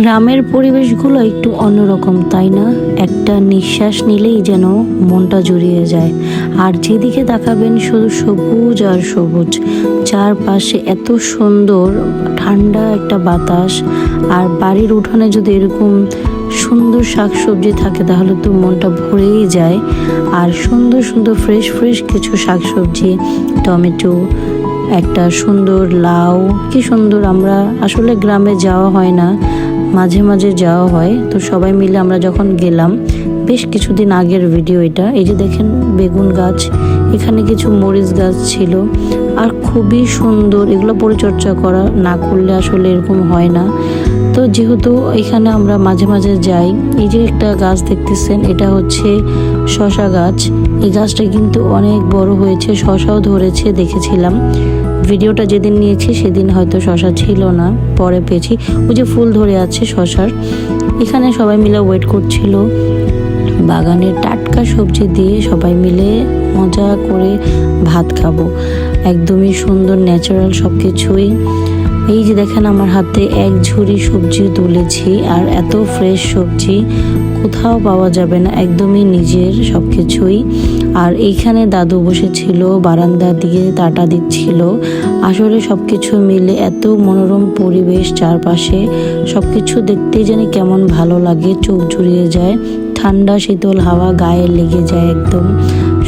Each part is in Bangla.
গ্রামের পরিবেশগুলো একটু অন্যরকম, তাই না? একটা নিঃশ্বাস নিলেই যেন মনটা জুড়িয়ে যায়। আর যেদিকে তাকাবেন শুধু সবুজ আর সবুজ। চারপাশে এত সুন্দর, ঠান্ডা একটা বাতাস। আর বাড়ির উঠোনে যদি এরকম সুন্দর শাকসবজি থাকে, তাহলে তো মনটা ভরেই যায়। আর সুন্দর সুন্দর, ফ্রেশ ফ্রেশ কিছু শাকসবজি, টমেটো, একটা সুন্দর লাউ। কি সুন্দর, আমরা আসলে গ্রামে যাওয়া হয় না। মাঝে মাঝে যাওয়া হয়। তো সবাই মিলে আমরা যখন গেলাম, বেশ কিছুদিন আগের ভিডিও এটা। এই যে দেখেন বেগুন গাছ, এখানে কিছু মরিচ গাছ ছিল। আর খুবই সুন্দর, এগুলো পরিচর্যা করা না করলে আসলে এরকম হয় না। তো যেহেতু এখানে আমরা মাঝে মাঝে যাই, এই যে একটা গাছ দেখতেছেন, এটা হচ্ছে শশা গাছ। এই গাছটা কিন্তু অনেক বড় হয়েছে, শশাও ধরেছে, দেখেছিলাম। ভিডিওটা যেদিন নিয়েছি সেদিন হয়তো শশা ছিল না, পরে পেয়েছি। ওই যে ফুল ধরে আছে শশার, এখানে সবাই মিলে ওয়েট করছিল। বাগানের টাটকা সবজি দিয়ে সবাই মিলে মজা করে ভাত খাব। একদমই সুন্দর ন্যাচারাল সব কিছুই এই যে দেখেন আমার হাতে এক ঝুড়ি সবজি তুলেছি, আর এত ফ্রেশ সবজি, কোথাও পাওয়া যাবে না, একদমই নিজের সব কিছুই আর এইখানে দাদু বসেছিল বারান্দার দিকে তাটা দিচ্ছিল। আসলে সব কিছু মিলে এত মনোরম পরিবেশ চারপাশে। সব কিছু দেখতেই যেন কেমন ভালো লাগে, চোখ জুড়িয়ে যায়। ঠান্ডা, শীতল হাওয়া, গায়ে লেগে যায় একদম।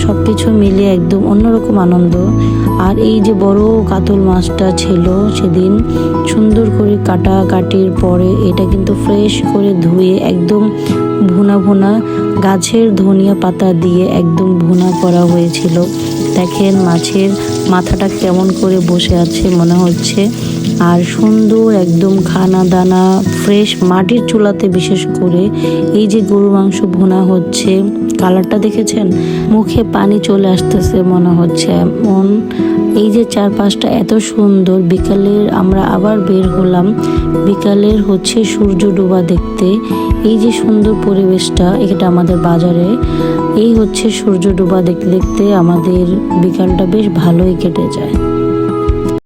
সব কিছু মিলে একদম অন্যরকম আনন্দ। আর এই যে বড় কাতল মাছটা ছিল সেদিন, সুন্দর করে কাটা কাটির পরে এটা কিন্তু ফ্রেশ করে ধুয়ে একদম ভুনা ভুনা গাছের ধনিয়া পাতা দিয়ে একদম ভুনা করা হয়েছিল। দেখেন মাছের মাথাটা কেমন করে বসে আছে, মনে হচ্ছে। আর সুন্দর একদম খানা দানা ফ্রেশ মাটির চুলাতে বিশেষ করে এই যে গরু মাংস ভুনা হচ্ছে, কালারটা দেখেছেন? মুখে পানি চলে আসতেছে মনে হচ্ছে এমন। এই যে চারপাশটা এত সুন্দর, বিকালের আমরা আবার বের হলাম। বিকালের হচ্ছে সূর্য ডোবা দেখতে। এই যে সুন্দর পরিবেশটা এটা আমাদের বাজারে। এই হচ্ছে সূর্য ডোবা দেখতে দেখতে আমাদের বিকালটা বেশ ভালোই কেটে যায়।